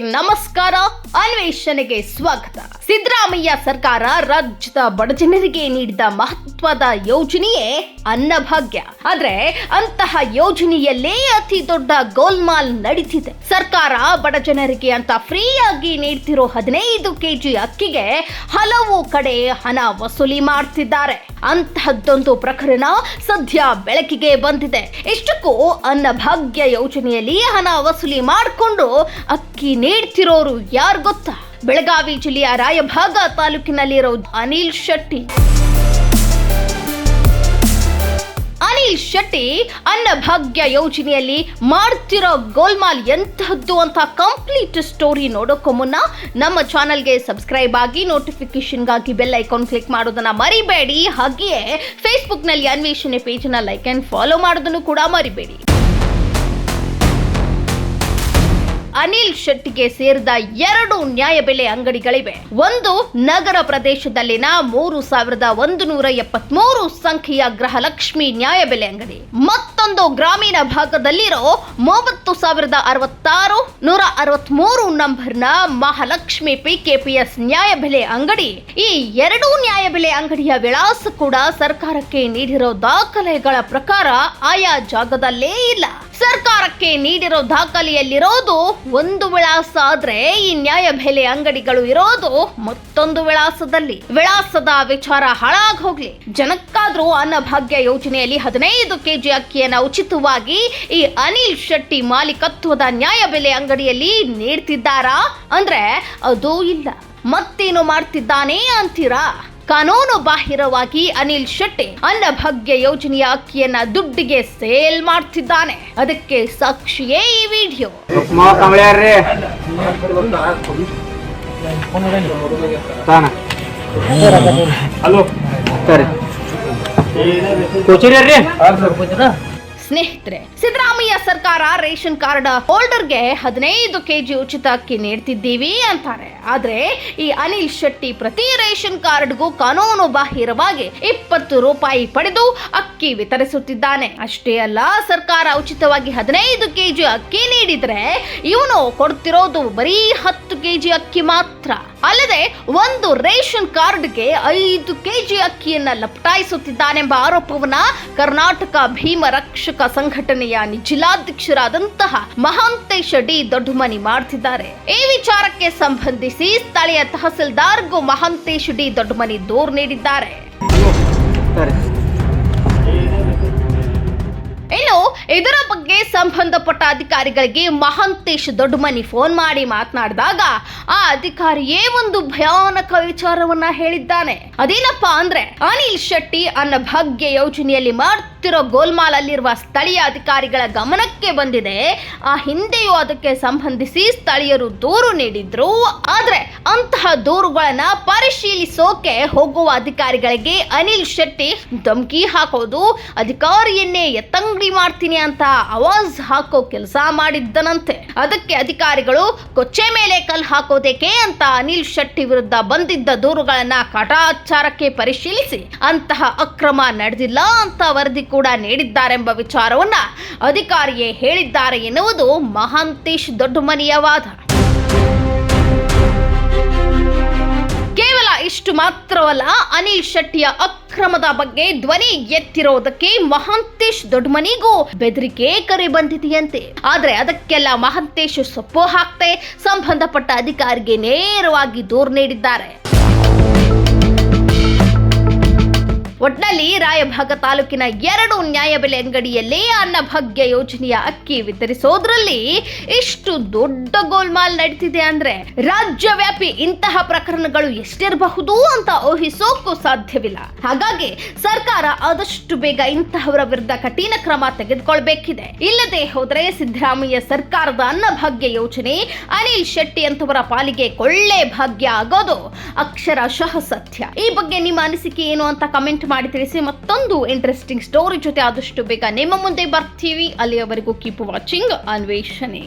ನಮಸ್ಕಾರ ಅನ್ವೇಷಣೆಗೆ ಸ್ವಾಗತ. ಸಿದ್ದರಾಮಯ್ಯ ಸರ್ಕಾರ ರಾಜ್ಯದ ಬಡ ಜನರಿಗೆ ನೀಡಿದ ಮಹತ್ವದ ಯೋಜನೆಯೇ ಅನ್ನಭಾಗ್ಯ. ಆದ್ರೆ ಅಂತಹ ಯೋಜನೆಯಲ್ಲೇ ಅತಿ ದೊಡ್ಡ ಗೋಲ್ಮಾಲ್ ನಡೀತಿದೆ. ಸರ್ಕಾರ ಬಡ ಜನರಿಗೆ ಅಂತ ಫ್ರೀಯಾಗಿ ನೀಡ್ತಿರೋ ಹದಿನೈದು ಕೆಜಿ ಅಕ್ಕಿಗೆ ಹಲವು ಕಡೆ ಹಣ ವಸೂಲಿ ಮಾಡ್ತಿದ್ದಾರೆ. ಅಂತಹದ್ದೊಂದು ಪ್ರಕರಣ ಸದ್ಯ ಬೆಳಕಿಗೆ ಬಂದಿದೆ. ಇಷ್ಟಕ್ಕೂ ಅನ್ನಭಾಗ್ಯ ಯೋಜನೆಯಲ್ಲಿ ಹಣ ವಸೂಲಿ ಮಾಡಿಕೊಂಡು ಅಕ್ಕಿ ನೀಡ್ತಿರೋರು ಯಾರು ಗೊತ್ತಾ? ಬೆಳಗಾವಿ ಜಿಲ್ಲೆಯ ರಾಯಭಾಗ ತಾಲೂಕಿನಲ್ಲಿರೋ ಅನಿಲ್ ಶೆಟ್ಟಿ. ಅನಿಲ್ ಶೆಟ್ಟಿ ಅನ್ನಭಾಗ್ಯ ಯೋಜನೆಯಲ್ಲಿ ಮಾಡ್ತಿರೋ ಗೋಲ್ಮಾಲ್ ಎಂತಹದ್ದು ಅಂತ ಕಂಪ್ಲೀಟ್ ಸ್ಟೋರಿ ನೋಡೋಕ್ಕೂ ಮುನ್ನ ನಮ್ಮ ಚಾನಲ್ಗೆ ಸಬ್ಸ್ಕ್ರೈಬ್ ಆಗಿ ನೋಟಿಫಿಕೇಶನ್ಗಾಗಿ ಬೆಲ್ ಐಕಾನ್ ಕ್ಲಿಕ್ ಮಾಡೋದನ್ನ ಮರಿಬೇಡಿ. ಹಾಗೆಯೇ ಫೇಸ್ಬುಕ್ನಲ್ಲಿ ಅನ್ವೇಷಣೆ ಪೇಜನ್ನ ಲೈಕ್ ಆ್ಯಂಡ್ ಫಾಲೋ ಮಾಡೋದನ್ನು ಕೂಡ ಮರಿಬೇಡಿ. ಅನಿಲ್ ಶೆಟ್ಟಿಗೆ ಸೇರಿದ ಎರಡು ನ್ಯಾಯಬೆಲೆ ಅಂಗಡಿಗಳಿವೆ. ಒಂದು ನಗರ ಪ್ರದೇಶದಲ್ಲಿನ ಮೂರು ಸಾವಿರದ ಒಂದು ನೂರ ಎಪ್ಪತ್ಮೂರು ಸಂಖ್ಯೆಯ ಗೃಹಲಕ್ಷ್ಮಿ ನ್ಯಾಯಬೆಲೆ ಅಂಗಡಿ. ಮತ್ತೊಂದು ಗ್ರಾಮೀಣ ಭಾಗದಲ್ಲಿರೋ ಮೂವತ್ತು ಸಾವಿರದ ಅರವತ್ತಾರು ನೂರ ಅರವತ್ಮೂರು ನಂಬರ್ನ ಮಹಾಲಕ್ಷ್ಮಿ ಪಿಕೆಪಿಎಸ್ ನ್ಯಾಯಬೆಲೆ ಅಂಗಡಿ. ಈ ಎರಡೂ ನ್ಯಾಯಬೆಲೆ ಅಂಗಡಿಯ ವಿಳಾಸ ಕೂಡ ಸರ್ಕಾರಕ್ಕೆ ನೀಡಿರೋ ದಾಖಲೆಗಳ ಪ್ರಕಾರ ಆಯಾ ಜಾಗದಲ್ಲೇ ಇಲ್ಲ. ಸರ್ಕಾರಕ್ಕೆ ನೀಡಿರೋ ದಾಖಲೆಯಲ್ಲಿರೋದು ಒಂದು ವಿಳಾಸ ಆದ್ರೆ ಈ ನ್ಯಾಯಬೆಲೆ ಅಂಗಡಿಗಳು ಇರೋದು ಮತ್ತೊಂದು ವಿಳಾಸದಲ್ಲಿ. ವಿಳಾಸದ ವಿಚಾರ ಹಾಳಾಗ್ ಹೋಗ್ಲಿ ಜನಕ್ಕಾದ್ರೂ ಅನ್ನಭಾಗ್ಯ ಯೋಜನೆಯಲ್ಲಿ ಹದಿನೈದು ಕೆಜಿ ಅಕ್ಕಿಯನ್ನ ಉಚಿತವಾಗಿ ಈ ಅನಿಲ್ ಶೆಟ್ಟಿ ಮಾಲೀಕತ್ವದ ನ್ಯಾಯಬೆಲೆ ಅಂಗಡಿಯಲ್ಲಿ ನೀಡ್ತಿದ್ದಾರಾ? ಅಂದ್ರೆ ಅದೂ ಇಲ್ಲ. ಮತ್ತೇನು ಮಾಡ್ತಿದ್ದಾನೆ ಅಂತೀರಾ? ಕಾನೂನು ಬಾಹಿರವಾಗಿ ಅನಿಲ್ ಶೆಟ್ಟಿ ಅನ್ನಭಾಗ್ಯ ಯೋಜನೆಯ ಅಕ್ಕಿಯನ್ನ ದುಡ್ಡಿಗೆ ಸೇಲ್ ಮಾಡ್ತಿದ್ದಾನೆ. ಅದಕ್ಕೆ ಸಾಕ್ಷಿಯೇ ಈ ವಿಡಿಯೋ. ಹಲೋ, ಸರಿ. ಸ್ನೇಹಿತರೆ, ಸಿದ್ದರಾಮಯ್ಯ ಸರ್ಕಾರ ರೇಷನ್ ಕಾರ್ಡ್ ಹೋಲ್ಡರ್ಗೆ ಹದಿನೈದು ಕೆಜಿ ಉಚಿತ ಅಕ್ಕಿ ನೀಡ್ತಿದ್ದೀವಿ ಅಂತಾರೆ. ಆದ್ರೆ ಈ ಅನಿಲ್ ಶೆಟ್ಟಿ ಪ್ರತಿ ರೇಷನ್ ಕಾರ್ಡ್ಗೂ ಕಾನೂನು ಬಾಹಿರವಾಗಿ ಇಪ್ಪತ್ತು ರೂಪಾಯಿ ಪಡೆದು ಅಕ್ಕಿ ವಿತರಿಸುತ್ತಿದ್ದಾನೆ. ಅಷ್ಟೇ ಅಲ್ಲ, ಸರ್ಕಾರ ಉಚಿತವಾಗಿ ಹದಿನೈದು ಕೆಜಿ ಅಕ್ಕಿ ನೀಡಿದ್ರೆ ಇವನು ಕೊಡ್ತಿರೋದು ಬರೀ ಹತ್ತು ಕೆಜಿ ಅಕ್ಕಿ ಮಾತ್ರ. ಅಲ್ಲದೆ ಒಂದು ರೇಷನ್ ಕಾರ್ಡ್ಗೆ ಐದು ಕೆಜಿ ಅಕ್ಕಿಯನ್ನ ಲಪಟಾಯಿಸುತ್ತಿದ್ದಾನೆಂಬ ಆರೋಪವನ್ನ ಕರ್ನಾಟಕ ಭೀಮ ರಕ್ಷಕ ಸಂಘಟನೆಯ ಜಿಲ್ಲಾಧ್ಯಕ್ಷರಾದಂತಹ ಮಹಾಂತೇಶ ಡಿ ದೊಡ್ಡಮನಿ ಮಾಡ್ತಿದ್ದಾರೆ. ಈ ವಿಚಾರಕ್ಕೆ ಸಂಬಂಧಿಸಿ ಸ್ಥಳೀಯ ತಹಸೀಲ್ದಾರ್ಗೂ ಮಹಾಂತೇಶ್ ಡಿ ದೊಡ್ಡಮನಿ ದೂರು ನೀಡಿದ್ದಾರೆ. ಇದರ ಬಗ್ಗೆ ಸಂಬಂಧಪಟ್ಟ ಅಧಿಕಾರಿಗಳಿಗೆ ಮಹಾಂತೇಶ್ ದೊಡ್ಡಮನಿ ಫೋನ್ ಮಾಡಿ ಮಾತನಾಡಿದಾಗ ಆ ಅಧಿಕಾರಿಯೇ ಒಂದು ಭಯಾನಕ ವಿಚಾರವನ್ನ ಹೇಳಿದ್ದಾನೆ. ಅದೇನಪ್ಪ ಅಂದ್ರೆ ಅನಿಲ್ ಶೆಟ್ಟಿ ಅನ್ನ ಭಾಗ್ಯ ಯೋಜನೆಯಲ್ಲಿ ಮಾಡ್ತಿರೋ ಗೋಲ್ಮಾಲ್ ಅಲ್ಲಿರುವ ಸ್ಥಳೀಯ ಅಧಿಕಾರಿಗಳ ಗಮನಕ್ಕೆ ಬಂದಿದೆ. ಆ ಹಿಂದೆಯೂ ಅದಕ್ಕೆ ಸಂಬಂಧಿಸಿ ಸ್ಥಳೀಯರು ದೂರು ನೀಡಿದ್ರು. ಆದ್ರೆ ಅಂತಹ ದೂರುಗಳನ್ನ ಪರಿಶೀಲಿಸೋಕೆ ಹೋಗುವ ಅಧಿಕಾರಿಗಳಿಗೆ ಅನಿಲ್ ಶೆಟ್ಟಿ ಧಮಕಿ ಹಾಕೋದು, ಅಧಿಕಾರಿಯನ್ನೇ ಎತ್ತಂಗಡಿ ಮಾಡ್ತೀನಿ ಅಂತ ಅವಾಜ್ ಹಾಕೋ ಕೆಲಸ ಮಾಡಿದ್ದನಂತೆ. ಅದಕ್ಕೆ ಅಧಿಕಾರಿಗಳು ಕೊಚ್ಚೆ ಮೇಲೆ ಕಲ್ ಹಾಕೋದೇಕೆ ಅಂತ ಅನಿಲ್ ಶೆಟ್ಟಿ ವಿರುದ್ಧ ಬಂದಿದ್ದ ದೂರುಗಳನ್ನ ಕಟಾಚಾರಕ್ಕೆ ಪರಿಶೀಲಿಸಿ ಅಂತಹ ಅಕ್ರಮ ನಡೆದಿಲ್ಲ ಅಂತ ವರದಿ ಕೂಡ ನೀಡಿದ್ದಾರೆಂಬ ವಿಚಾರವನ್ನ ಅಧಿಕಾರಿಯೇ ಹೇಳಿದ್ದಾರೆ ಎನ್ನುವುದು ಮಹಾಂತೇಶ್ ದೊಡ್ಡಮನಿಯ ವಾದ. ಕೇವಲ ಇಷ್ಟು ಮಾತ್ರವಲ್ಲ, ಅನಿಲ್ ಶೆಟ್ಟಿಯ ಅಕ್ರಮದ ಬಗ್ಗೆ ಧ್ವನಿ ಎತ್ತಿರೋದಕ್ಕೆ ಮಹಾಂತೇಶ್ ದೊಡ್ಡಮನಿಗೂ ಬೆದರಿಕೆ ಕರೆ ಬಂದಿದೆಯಂತೆ. ಆದ್ರೆ ಅದಕ್ಕೆಲ್ಲ ಮಹಾಂತೇಶ್ ಸೊಪ್ಪು ಹಾಕ್ತೆ ಸಂಬಂಧಪಟ್ಟ ಅಧಿಕಾರಿಗೆ ನೇರವಾಗಿ ದೂರು ನೀಡಿದ್ದಾರೆ. ಒಟ್ನಲ್ಲಿ ರಾಯಭಾಗ ತಾಲೂಕಿನ ಎರಡು ನ್ಯಾಯಬೆಲೆ ಅಂಗಡಿಯಲ್ಲಿ ಅನ್ನಭಾಗ್ಯ ಯೋಜನೆಯ ಅಕ್ಕಿ ವಿತರಿಸೋದ್ರಲ್ಲಿ ಇಷ್ಟು ದೊಡ್ಡ ಗೋಲ್ಮಾಲ್ ನಡೀತಿದೆ ಅಂದ್ರೆ ರಾಜ್ಯವ್ಯಾಪಿ ಇಂತಹ ಪ್ರಕರಣಗಳು ಎಷ್ಟಿರಬಹುದು ಅಂತ ಊಹಿಸೋಕ್ಕೂ ಸಾಧ್ಯವಿಲ್ಲ. ಹಾಗಾಗಿ ಸರ್ಕಾರ ಆದಷ್ಟು ಬೇಗ ಇಂತಹವರ ವಿರುದ್ಧ ಕಠಿಣ ಕ್ರಮ ತೆಗೆದುಕೊಳ್ಬೇಕಿದೆ. ಇಲ್ಲದೆ ಹೋದ್ರೆ ಸಿದ್ದರಾಮಯ್ಯ ಸರ್ಕಾರದ ಅನ್ನಭಾಗ್ಯ ಯೋಜನೆ ಅನಿಲ್ ಶೆಟ್ಟಿ ಅಂತವರ ಪಾಲಿಗೆ ಕೊಳ್ಳೆ ಭಾಗ್ಯ ಆಗೋದು ಅಕ್ಷರಶಃ ಸತ್ಯ. ಈ ಬಗ್ಗೆ ನಿಮ್ಮ ಅನಿಸಿಕೆ ಏನು ಅಂತ ಕಮೆಂಟ್ ಮಾಡಿ ತಿಳಿಸಿ ಮತ್ತೊಂದು ಇಂಟ್ರೆಸ್ಟಿಂಗ್ ಸ್ಟೋರಿ ಜೊತೆ ಆದಷ್ಟು ಬೇಗ ನಿಮ್ಮ ಮುಂದೆ ಬರ್ತೀವಿ. ಅಲ್ಲಿಯವರೆಗೂ ಕೀಪ್ ವಾಚಿಂಗ್ ಅನ್ವೇಷಣೆ.